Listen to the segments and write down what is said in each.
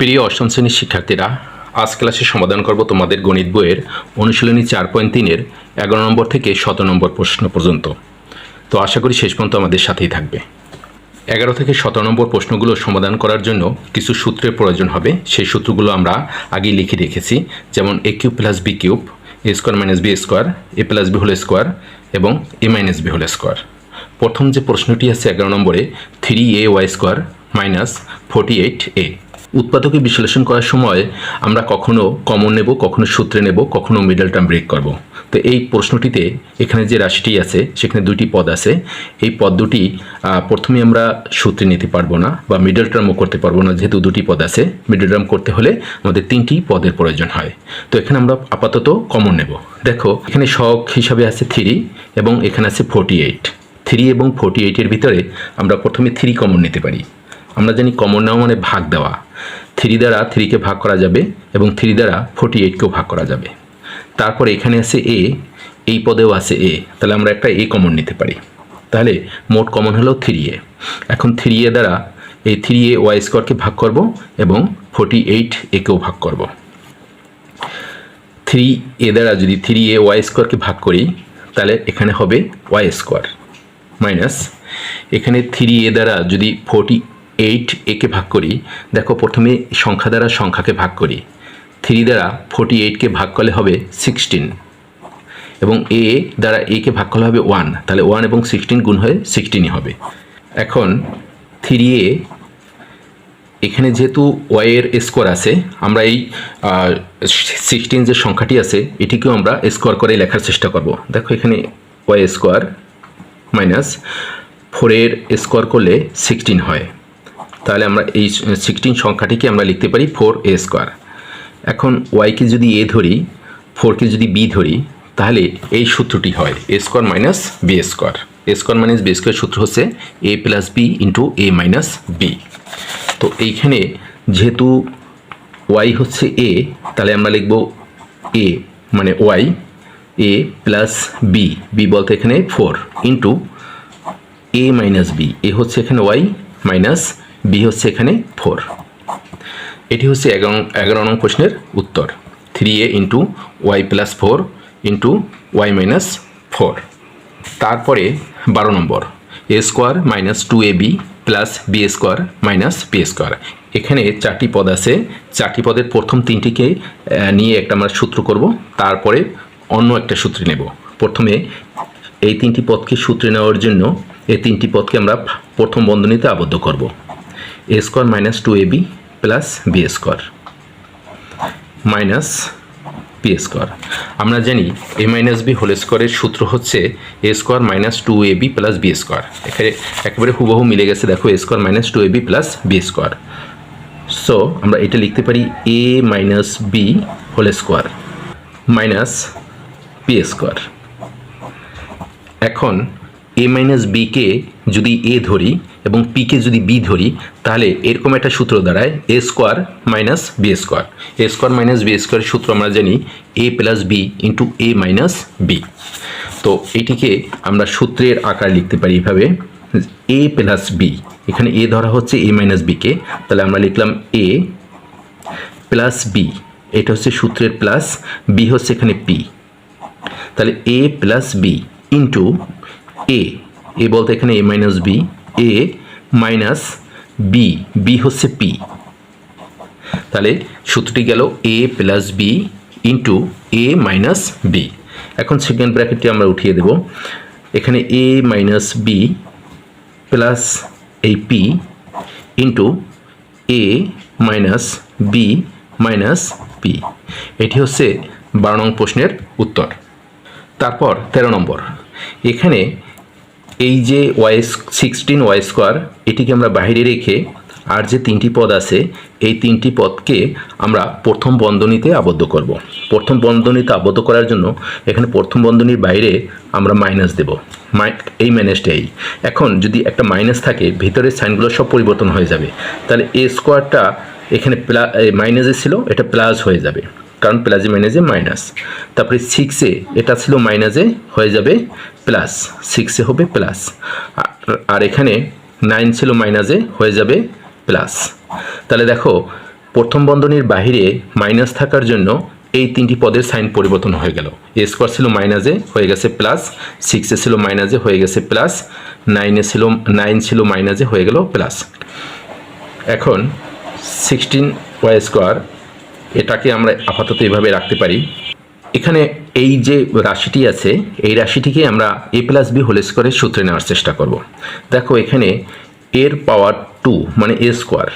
প্রিয় অষ্টম শ্রেণির শিক্ষার্থীরা, আজ ক্লাসে সমাধান করব তোমাদের গণিত বইয়ের অনুশীলনী চার পয়েন্ট তিনের এগারো নম্বর থেকে সতেরো নম্বর প্রশ্ন পর্যন্ত। তো আশা করি শেষ পর্যন্ত আমাদের সাথেই থাকবে। এগারো থেকে সতেরো নম্বর প্রশ্নগুলো সমাধান করার জন্য কিছু সূত্রের প্রয়োজন হবে। সেই সূত্রগুলো আমরা আগেই লিখে রেখেছি, যেমন A cube plus B cube A square minus B square A plus B whole square এবং A minus B whole square. প্রথম যে প্রশ্নটি আছে এগারো নম্বরে three A Y square minus forty eight A উৎপাদকে বিশ্লেষণ করার সময় আমরা কখনো কমন নেব, কখনো সূত্রে নেব, কখনো মিডল টার্ম ব্রেক করব। তো এই প্রশ্নটিতে এখানে যে রাশিটি আছে, সেখানে দুইটি পদ আছে। এই পদ দুটি প্রথমে আমরা সূত্রে নিতে পারব না বা মিডল টার্মও করতে পারব না, যেহেতু দুটি পদ আছে। মিডল টার্ম করতে হলে আমাদের তিনটি পদের প্রয়োজন হয়। তো এখানে আমরা আপাতত কমন নেব। দেখো, এখানে শখ হিসাবে আছে থ্রি এবং এখানে আছে ফোর্টি এইট থ্রি এবং ফোর্টি এইটের ভিতরে আমরা প্রথমে থ্রি কমন নিতে পারি। আমরা জানি কমন নেওয়া মানে ভাগ দেওয়া। থ্রি দ্বারা থ্রিকে ভাগ করা যাবে এবং থ্রি দ্বারা ফোর্টি এইটকেও ভাগ করা যাবে। তারপরে এখানে আছে এ, এই পদেও আছে এ। তাহলে আমরা একটা এ কমন নিতে পারি। তাহলে মোট কমন হলো থ্রি এ। এখন থ্রি এ দ্বারা এই থ্রি এ ওয়াই স্কোয়ারকে ভাগ করব এবং ফোর্টি এইট একেও ভাগ করব। থ্রি এ দ্বারা যদি থ্রি এ ওয়াই স্কোয়ারকে ভাগ করি, তাহলে এখানে হবে ওয়াই স্কোয়ার মাইনাস। এখানে থ্রি এ দ্বারা যদি ফোর্টি এইট একে ভাগ করি, দেখো প্রথমে সংখ্যা দ্বারা সংখ্যাকে ভাগ করি। থ্রি দ্বারা ফোর্টি এইটকে ভাগ করলে হবে সিক্সটিন এবং এ দ্বারা একে ভাগ করলে হবে ওয়ান তাহলে ওয়ান এবং সিক্সটিন গুণ হয়ে সিক্সটিনই হবে। এখন থ্রি এ এখানে যেহেতু ওয়াইয়ের স্কোয়ার আছে, আমরা এই সিক্সটিন যে সংখ্যাটি আছে, এটিকেও আমরা স্কোয়ার করে লেখার চেষ্টা করব। দেখো এখানে ওয়াই স্কোয়ার মাইনাস ফোরের স্কোয়ার করলে সিক্সটিন হয়। তাহলে আমরা এই সিক্সটিন সংখ্যাটিকে আমরা লিখতে পারি ফোর এ স্কোয়ার এখন ওয়াইকে যদি এ ধরি ফোরকে যদি বি ধরি, তাহলে এই সূত্রটি হয় A square minus B square A square minus B square সূত্র হচ্ছে A plus B into A minus B তো এইখানে যেহেতু ওয়াই হচ্ছে এ তাহলে আমরা লিখব এ মানে Y A plus B B বলতে এখানে four into A minus B A হচ্ছে এখানে ওয়াই মাইনাস বি হচ্ছে এখানে ফোর। এটি হচ্ছে এগারো এগারো নং প্রশ্নের উত্তর। Three A into Y plus four into Y minus four. তারপরে বারো নম্বর, A square minus two A B plus B square minus P square. এখানে চারটি পদ আছে, চারটি পদের প্রথম তিনটিকে নিয়ে একটা আমরা সূত্র করব, তারপরে অন্য একটা সূত্রে নেব। প্রথমে এই তিনটি পদকে সূত্রে নেওয়ার জন্য এই তিনটি পদকে আমরা প্রথম বন্ধনীতে আবদ্ধ করব। A square minus two A B plus B square minus P square আমরা জানি এ মাইনাস বি হোল স্কোয়ারের সূত্র হচ্ছে A square minus two A B plus B square এখানে একেবারে হুবহু মিলে গেছে, দেখো A square minus two A B plus B square so আমরা এটা লিখতে পারি A minus B whole square minus P square এখন এ মাইনাস বিকে যদি এ ধরি এবং পিকে যদি বি ধরি, তাহলে এরকম একটা সূত্র দাঁড়ায় A square minus B square A square minus B square সূত্র আমরা জানি A plus B into A minus B তো এটিকে আমরা সূত্রের আকার লিখতে পারি এভাবে এ প্লাস বি এখানে এ ধরা হচ্ছে এ মাইনাস বিকে তাহলে আমরা লিখলাম এ প্লাস বি এটা হচ্ছে সূত্রের প্লাস বি হচ্ছে এখানে পি তাহলে A plus B into A A বলতে এখানে A minus B A minus B B হচ্ছে পি তাহলে সূত্রটি গেল A plus B into A minus B এখন সেকেন্ড ব্র্যাকেটটি আমরা উঠিয়ে দেব। এখানে এ মাইনাস বি প্লাস এই P into A minus B minus P এটি হচ্ছে বারো নং প্রশ্নের উত্তর। তারপর তেরো নম্বর। এখানে এই যে ওয়াই সিক্সটিন ওয়াই স্কোয়ার, এটিকে আমরা বাইরে রেখে আর যে তিনটি পদ আছে, এই তিনটি পদকে আমরা প্রথম বন্ধনীতে আবদ্ধ করব। প্রথম বন্ধনীতে আবদ্ধ করার জন্য এখানে প্রথম বন্ধনীর বাইরে আমরা মাইনাস দেব। এই মাইনাসটা এই। এখন যদি একটা মাইনাস থাকে, ভিতরের সাইনগুলো সব পরিবর্তন হয়ে যাবে। তাহলে এ স্কোয়ারটা এখানে প্লা মাইনাসে ছিল, এটা প্লাস হয়ে যাবে। কারণ প্লাসে মাইনাসে মাইনাস তারপরে সিক্সে এটা ছিল মাইনাসে হয়ে যাবে প্লাস সিক্সে হবে প্লাস আর এখানে নাইন ছিল মাইনাসে হয়ে যাবে প্লাস তাহলে দেখো, প্রথম বন্ধনীর বাহিরে মাইনাস থাকার জন্য এই তিনটি পদের সাইন পরিবর্তন হয়ে গেল। এ স্কোয়ার ছিল মাইনাসে হয়ে গেছে প্লাস সিক্সে ছিল মাইনাসে হয়ে গেছে প্লাস নাইনে ছিল নাইন ছিল মাইনাসে হয়ে গেল প্লাস এখন সিক্সটিন ওয়াই স্কোয়ার এটাকে আমরা আপাতত এভাবে রাখতে পারি। এখানে এই যে রাশিটি আছে, এই রাশিটিকে আমরা এ প্লাস বি হোল স্কোয়ারের সূত্রে নেওয়ার চেষ্টা করব। দেখো এখানে এর পাওয়ার টু মানে এ স্কোয়ার।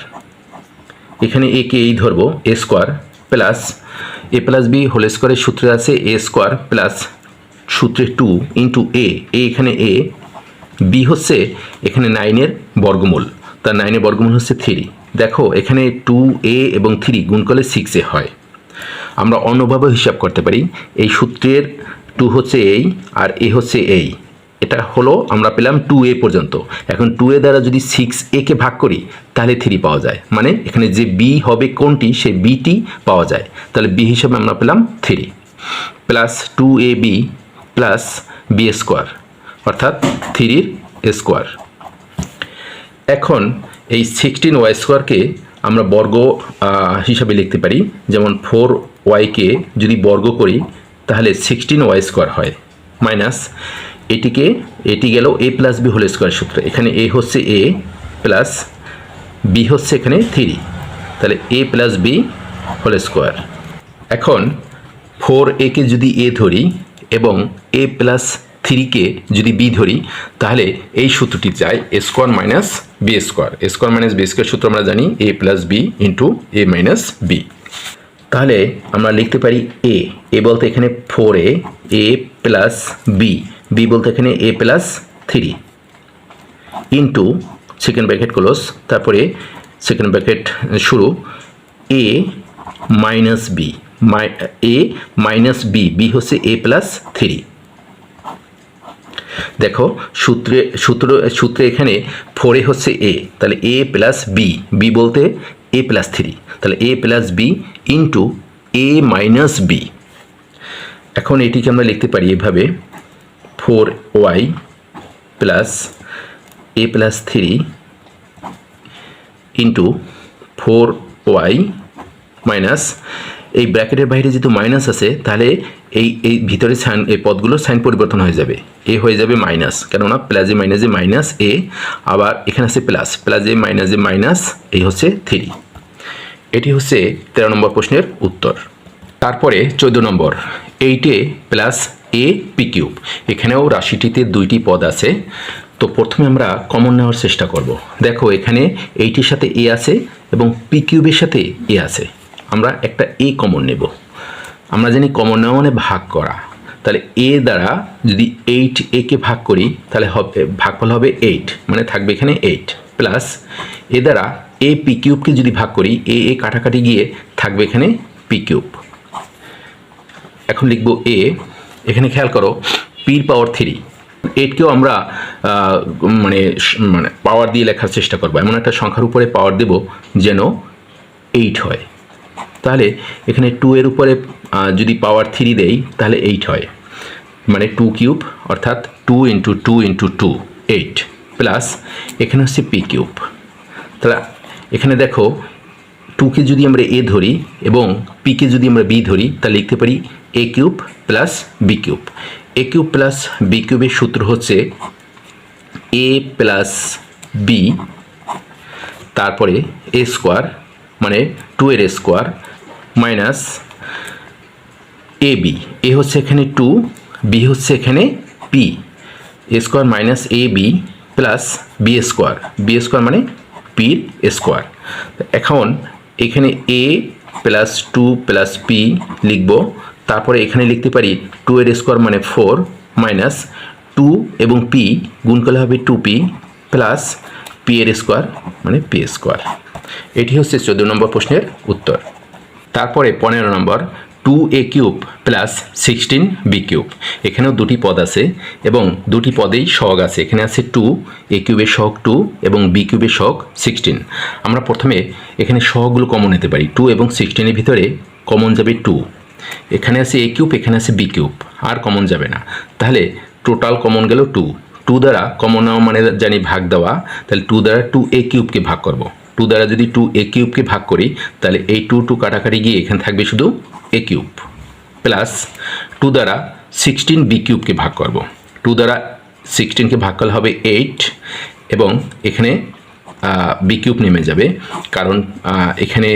এখানে এ কে এই ধরবো, A square plus, A plus B whole স্কোয়ারের সূত্রে আছে, এ স্কোয়ার প্লাস সূত্রে টু ইন্টু এ। এখানে এ, বি হচ্ছে এখানে নাইনের বর্গমূল। তার নাইনের বর্গমূল হচ্ছে থ্রি। দেখো, এখানে টু এ এবং থ্রি গুণ করলে সিক্স এ হয়। আমরা অন্যভাবে হিসাব করতে পারি, এই সূত্রের টু হচ্ছে এই আর এ হচ্ছে এই এটা হলো আমরা পেলাম টু এ পর্যন্ত। এখন টু এ দ্বারা যদি সিক্স এ কে ভাগ করি, তাহলে থ্রি পাওয়া যায়। মানে এখানে যে বি হবে কোনটি, সেই বিটি পাওয়া যায়। তাহলে বি হিসাবে আমরা পেলাম three plus two A B plus B square অর্থাৎ থ্রির স্কোয়ার এখন এই সিক্সটিন ওয়াই স্কোয়ারকে আমরা বর্গ হিসাবে লিখতে পারি। যেমন ফোর ওয়াইকে যদি বর্গ করি, তাহলে সিক্সটিন ওয়াই স্কোয়ার হয়। মাইনাস এটিকে, এটি গেল A plus B whole square সূত্র। এখানে এ হচ্ছে এ প্লাস বি হচ্ছে এখানে থ্রি তাহলে A plus B whole square এখন ফোর একে যদি এ ধরি, এবং এ প্লাস থ্রিকে যদি বি ধরি, তাহলে এই সূত্রটি যায় A square minus B square. A square minus B square সূত্র আমরা জানি A plus B into A minus B. তাহলে আমরা লিখতে পারি এ। এ বলতে এখানে four A A plus B. B বলতে এখানে A plus three into second bracket close তারপরে সেকেন্ড ব্র্যাকেট শুরু। A minus B. My A minus B. B হচ্ছে এ প্লাস থ্রি দেখো, সূত্রে, সূত্র, সূত্রে এখানে ফোরে হচ্ছে এ তাহলে এ প্লাস বি বি বলতে এ প্লাস থ্রি তাহলে A plus B into A minus B এখন এটিকে আমরা লিখতে পারি এভাবে four Y plus A plus three into four Y minus এই ব্র্যাকেটের বাইরে যেহেতু মাইনাস আছে, তাহলে এই এই ভিতরে সাইন এই পদগুলোর সাইন পরিবর্তন হয়ে যাবে। এ হয়ে যাবে মাইনাস কেননা প্লাজে মাইনাসে মাইনাস এ আবার এখানে আছে প্লাস প্লাজে মাইনাসে মাইনাস এই হচ্ছে থ্রি এটি হচ্ছে তেরো নম্বর প্রশ্নের উত্তর। তারপরে চোদ্দ নম্বর এইটে প্লাস এ পি কিউব এখানেও রাশিটিতে দুইটি পদ আছে। তো প্রথমে আমরা কমন নেওয়ার চেষ্টা করব। দেখো এখানে এইটির সাথে এ আছে এবং পি কিউবের সাথে এ আছে। আমরা একটা এ কমন নেব। আমরা জানি কমন নেওয়া মানে ভাগ করা। তাহলে এ দ্বারা যদি এইট এ কে ভাগ করি, তাহলে হবে, ভাগফল হবে এইট মানে থাকবে এখানে এইট প্লাস এ দ্বারা এ পি কিউবকে যদি ভাগ করি এ এ কাটাকাটি গিয়ে থাকবে এখানে পি কিউব এখন লিখব এ এখানে খেয়াল করো পির পাওয়ার থ্রি এইটকেও আমরা মানে মানে পাওয়ার দিয়ে লেখার চেষ্টা করব। এমন একটা সংখ্যার উপরে পাওয়ার দেব যেন এইট হয়। তাহলে এখানে টু এর উপরে যদি পাওয়ার থ্রি দেই, তাহলে এইট হয়। মানে টু কিউব অর্থাৎ two into two into two eight plus এখানে হচ্ছে পি কিউব তাহলে এখানে দেখো টুকে যদি আমরা এ ধরি এবং পিকে যদি আমরা বি ধরি, তাহলে লিখতে পারি A cube plus B cube A cube plus B কিউবের সূত্র হচ্ছে এ প্লাস বি তারপরে এ স্কোয়ার মানে টু এর square minus A B. A হচ্ছে এখানে টু, বি হচ্ছে এখানে P. A square minus A B plus B square. B square মানে পির স্কোয়ার। এখন এখানে A plus two plus P লিখব। তারপরে এখানে লিখতে পারি টু এর স্কোয়ার মানে ফোর মাইনাস টু এবং পি গুণ করলে হবে টু পি প্লাস পি এর স্কোয়ার মানে পি স্কোয়ার। এটি হচ্ছে চোদ্দ নম্বর প্রশ্নের উত্তর। তারপরে পনেরো নম্বর two A cube plus sixteen B cube এখানেও দুটি পদ আছে এবং দুটি পদেই সহগ আছে। এখানে আছে টু এ কিউবের সহগ টু এবং বি কিউবের সহগ সিক্সটিন আমরা প্রথমে এখানে সহগগুলো কমন নিতে পারি। টু এবং সিক্সটিনের ভিতরে কমন যাবে টু এখানে আছে এ কিউব এখানে আছে বি কিউব আর কমন যাবে না। তাহলে টোটাল কমন গেল টু টু দ্বারা কমন নেওয়া মানে জানি ভাগ দেওয়া। তাহলে টু দ্বারা টু এ কিউবকে ভাগ করব। টু দ্বারা যদি টু এ কিউবকে ভাগ করি, তাহলে এই টু টু কাটাকাটি গিয়ে এখানে থাকবে শুধু এ কিউব প্লাস টু দ্বারা সিক্সটিন বি কিউবকে ভাগ করব। টু দ্বারা সিক্সটিনকে ভাগ করলে হবে এইট এবং এখানে বি কিউব নেমে যাবে, কারণ এখানে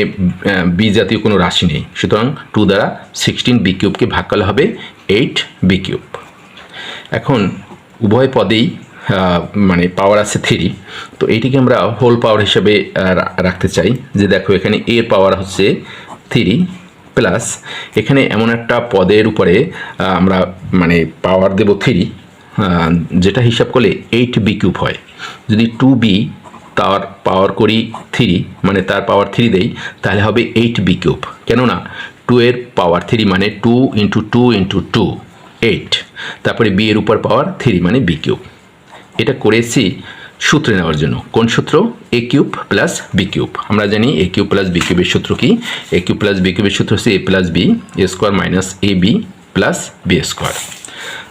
বি জাতীয় কোনো রাশি নেই। সুতরাং টু দ্বারা সিক্সটিন বি কিউবকে ভাগ করলে হবে এইট বি কিউব এখন উভয় পদেই মানে পাওয়ার আছে থ্রি তো এইটিকে আমরা হোল পাওয়ার হিসেবে রাখতে চাই। যে দেখো, এখানে এর পাওয়ার হচ্ছে থ্রি প্লাস এখানে এমন একটা পদের উপরে আমরা মানে পাওয়ার দেব থ্রি যেটা হিসাব করলে এইট বি কিউব হয়। যদি টু বি তার পাওয়ার করি থ্রি মানে তার পাওয়ার থ্রি দেই, তাহলে হবে এইট বি কিউব কেননা টু এর পাওয়ার থ্রি মানে two into two into two eight তারপরে বি এর উপর পাওয়ার থ্রি মানে বি কিউব এটা করেছি সূত্রে নেওয়ার জন্য। কোন সূত্র? A cube plus B cube আমরা জানি এ কিউব প্লাস বি কিউবের সূত্র কি? এ কিউব প্লাস বি কিউবের সূত্র হচ্ছে A plus B A square minus A B plus B square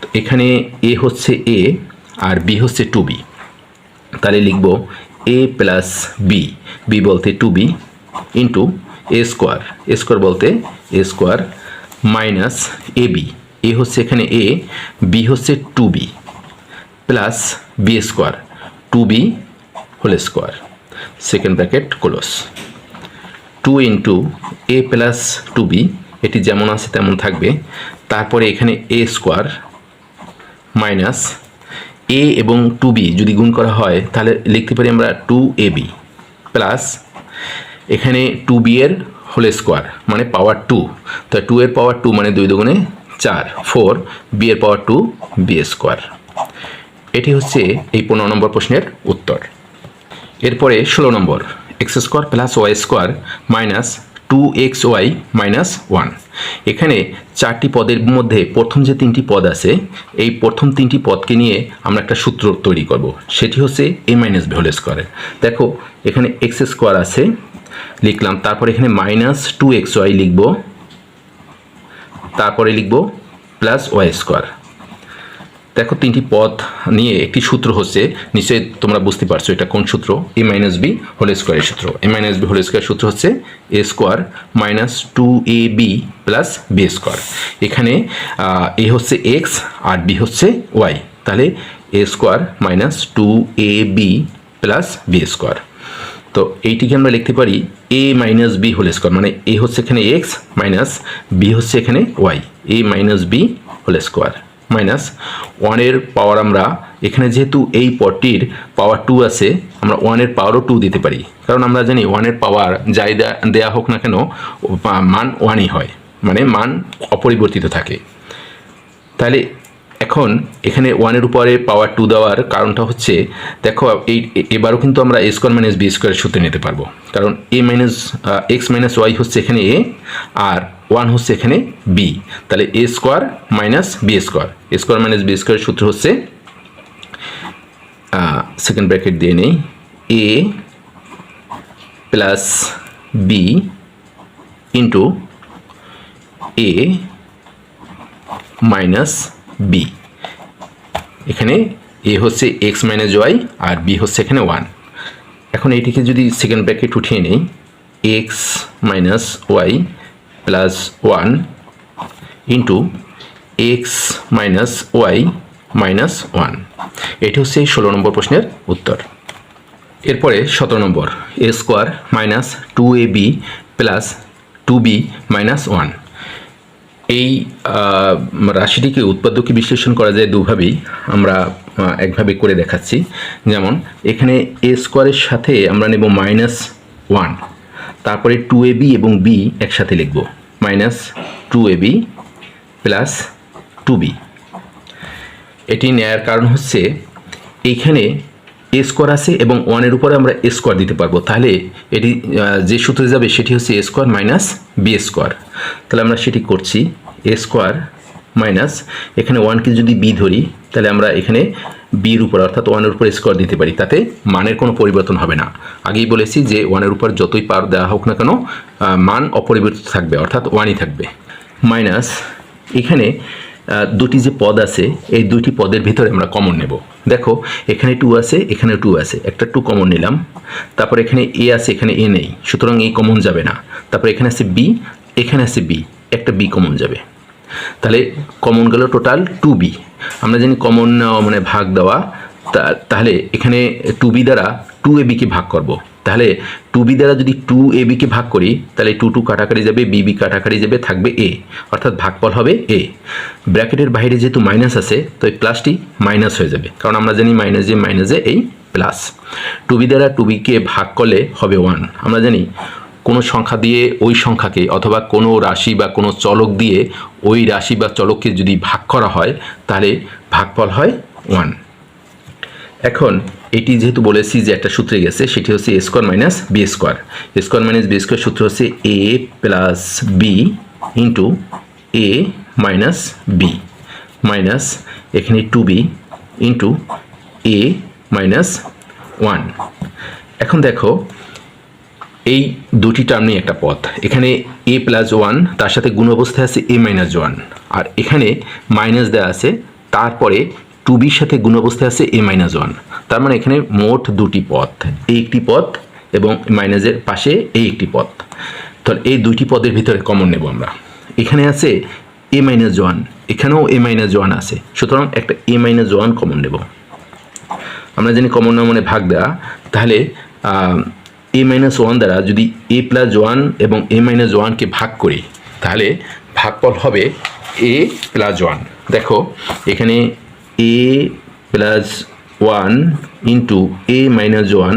তো এখানে এ হচ্ছে এ আর বি হচ্ছে টু বি তাহলে লিখব এ প্লাস বি বি বলতে two B into A square A square বলতে A square minus A B A হচ্ছে এখানে এ বি হচ্ছে two B plus B square two B whole square second bracket close two into A plus two B এটি যেমন আছে তেমন থাকবে। তারপরে এখানে এ স্কোয়ার মাইনাস এ এবং টু বি যদি গুণ করা হয়, তাহলে লিখতে পারি আমরা টু এ বি প্লাস এখানে টু বি এর হোল স্কোয়ার মানে পাওয়ার টু তো টু এর পাওয়ার টু মানে দুই দুগুণে চার ফোর বি এর পাওয়ার টু বি স্কোয়ার এটি হচ্ছে এই পনেরো নম্বর প্রশ্নের উত্তর। এরপরে ষোলো নম্বর, X square plus Y square minus two X Y minus one. এখানে চারটি পদের মধ্যে প্রথম যে তিনটি পদ আছে, এই প্রথম তিনটি পদকে নিয়ে আমরা একটা সূত্র তৈরি করব। সেটি হচ্ছে এ মাইনাস ভি হোল স্কোয়ারের দেখো, এখানে এক্স স্কোয়ার আছে, লিখলাম, তারপর এখানে মাইনাস টু এক্স ওয়াই লিখব, তারপরে লিখব প্লাস ওয়াই স্কোয়ার। দেখো, তিনটি পদ নিয়ে একটি সূত্র হচ্ছে, নিশ্চয়ই তোমরা বুঝতে পারছ এটা কোন সূত্র? এ মাইনাস বি হোল স্কোয়ারের সূত্র। A minus B whole square সূত্র হচ্ছে A square minus two A B plus B square এখানে এ হচ্ছে এক্স আর বি হচ্ছে ওয়াই তাহলে A square minus two A B plus B square তো এইটিকে আমরা লিখতে পারি A minus B whole square মানে এ হচ্ছে এখানে এক্স মাইনাস বি হচ্ছে এখানে Y A minus B whole square minus ওয়ানের পাওয়ার আমরা এখানে যেহেতু এই পদটির পাওয়ার টু আছে, আমরা ওয়ানের পাওয়ারও টু দিতে পারি। কারণ আমরা জানি ওয়ানের পাওয়ার যাই দেয়া- হোক না কেন, মান ওয়ানই হয় মানে মান অপরিবর্তিত থাকে। তাহলে এখন এখানে ওয়ানের উপরে পাওয়ার টু দেওয়ার কারণটা হচ্ছে, দেখো এই, এবারও কিন্তু আমরা এ স্কোয়ার মাইনাস বি স্কোয়ারের সূত্রে নিতে পারব। কারণ A minus X minus Y হচ্ছে এখানে এ আর ওয়ান হচ্ছে এখানে বি তাহলে A square minus B square A square minus B square সূত্র হচ্ছে সেকেন্ড ব্র্যাকেট দিয়ে নেই। A plus B into A minus B এখানে এ হচ্ছে এক্স মাইনাস ওয়াই আর বি হচ্ছে এখানে ওয়ান এখন এইটিকে যদি সেকেন্ড ব্র্যাকেট উঠিয়ে নেই X minus Y plus one into X minus Y minus one এটি হচ্ছে এই ষোলো নম্বর প্রশ্নের উত্তর। এরপরে সতেরো নম্বর A square minus two A B plus two B minus one এই রাশিটিকে উৎপাদকে বিশ্লেষণ করা যায় দুভাবেই, আমরা একভাবে করে দেখাচ্ছি। যেমন, এখানে এ স্কোয়ারের সাথে আমরা নেব মাইনাস ওয়ান তারপরে টু এ বি এবং বি একসাথে লিখব। Minus two A B plus two B এটি নেয়ার কারণ হচ্ছে এইখানে এ স্কোয়ার আছে এবং ওয়ানের উপরে আমরা এ স্কোয়ার দিতে পারব। তাহলে এটি যে সূত্রে যাবে সেটি হচ্ছে A square minus B square তাহলে আমরা সেটি করছি এ স্কোয়ার মাইনাস এখানে ওয়ানকে যদি বি ধরি, তাহলে আমরা এখানে বির উপর, অর্থাৎ ওয়ানের উপর স্কোয়ার দিতে পারি, তাতে মানের কোনো পরিবর্তন হবে না। আগেই বলেছি যে ওয়ানের উপর যতই পার দেওয়া হোক না কেন মান অপরিবর্তিত থাকবে, অর্থাৎ ওয়ানই থাকবে। মাইনাস এখানে দুটি যে পদ আছে, এই দুটি পদের ভিতরে আমরা কমন নেব। দেখো, এখানে টু আছে, এখানে টু আছে। একটা টু কমন নিলাম। তারপর এখানে এ আছে, এখানে এ নেই। সুতরাং এই কমন যাবে না। তারপর এখানে আছে বি এখানে আছে বি একটা বি কমন যাবে। তাহলে কমন গেল টোটাল টু বি আমরা জানি কমন মানে ভাগ দেওয়া। তাহলে এখানে টু বি দ্বারা টু এ বিকে ভাগ করব। তাহলে টু বি দ্বারা যদি টু এ বিকে ভাগ করি, তাহলে টু টু কাটাকাটি যাবে বি বি কাটাকাটি যাবে, থাকবে এ অর্থাৎ ভাগফল হবে এ ব্র্যাকেটের বাইরে যেহেতু মাইনাস আছে, তো এই প্লাসটি মাইনাস হয়ে যাবে। কারণ আমরা জানি মাইনাস যে মাইনাসে এই প্লাস টু বি দ্বারা টু বিকে ভাগ করলে হবে ওয়ান আমরা জানি কোনো সংখ্যা দিয়ে ওই সংখ্যাকে অথবা কোনো রাশি বা কোনো চলক দিয়ে ওই রাশি বা চলককে যদি ভাগ করা হয়, তাহলে ভাগফল হয় ওয়ান। এখন এটি যেহেতু বলেছি যে একটা সূত্রে গেছে, সেটি হচ্ছে A square minus B square. Square minus B square সূত্র হচ্ছে A plus B into A minus B. Minus এখানে two B into A minus one. এখন দেখো এই দুটি টার্ম নিয়ে একটা পথ। এখানে এ প্লাস ওয়ান তার সাথে গুণ অবস্থায় আছে এ মাইনাস ওয়ান আর এখানে মাইনাস দেওয়া আছে, তারপরে টু বির সাথে গুণ অবস্থায় আছে এ মাইনাস ওয়ান তার মানে এখানে মোট দুটি পথ এই একটি পথ এবং মাইনাসের পাশে এই একটি পথ। তাহলে এই দুইটি পদের ভিতরে কমন নেব আমরা। এখানে আছে এ মাইনাস ওয়ান এখানেও এ মাইনাস ওয়ান আছে। সুতরাং একটা এ মাইনাস ওয়ান কমন নেব। আমরা জানি কমন মানে ভাগ দেওয়া তাহলে এ মাইনাস ওয়ান দ্বারা যদি এ প্লাস ওয়ান এবং এ মাইনাস ওয়ানকে ভাগ করি, তাহলে ভাগফল হবে এ প্লাস ওয়ান দেখো, এখানে A plus one into A minus one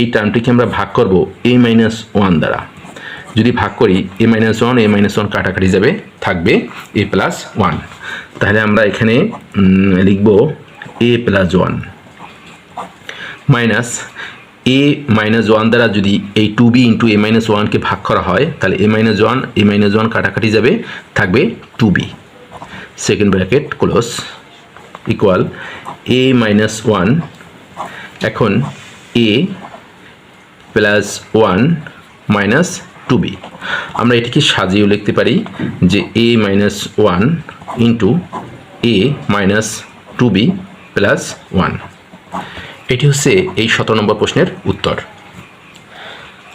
এই টার্মটিকে আমরা ভাগ করব এ মাইনাস ওয়ান দ্বারা। যদি ভাগ করি A minus one A minus one কাটাকাটি যাবে, থাকবে এ প্লাস ওয়ান তাহলে আমরা এখানে লিখব A plus one minus A minus one দ্বারা যদি এই two B into A minus ওয়ানকে ভাগ করা হয়, তাহলে A minus one A minus one কাটাকাটি যাবে, থাকবে two B second bracket close equal A minus one এখন A plus one minus two B আমরা এটিকে সাজিয়েও লিখতে পারি যে A minus one into A minus two B plus one এটি হচ্ছে এই সতেরো নম্বর প্রশ্নের উত্তর।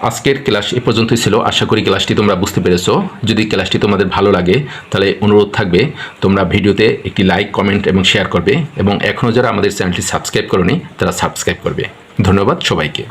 আজকের ক্লাস এ পর্যন্তই ছিল। আশা করি ক্লাসটি তোমরা বুঝতে পেরেছ। যদি ক্লাসটি তোমাদের ভালো লাগে, তাহলে অনুরোধ থাকবে, তোমরা ভিডিওতে একটি লাইক, কমেন্ট এবং শেয়ার করবে এবং এখনও যারা আমাদের চ্যানেলটি সাবস্ক্রাইব করনি, তারা সাবস্ক্রাইব করবে। ধন্যবাদ সবাইকে।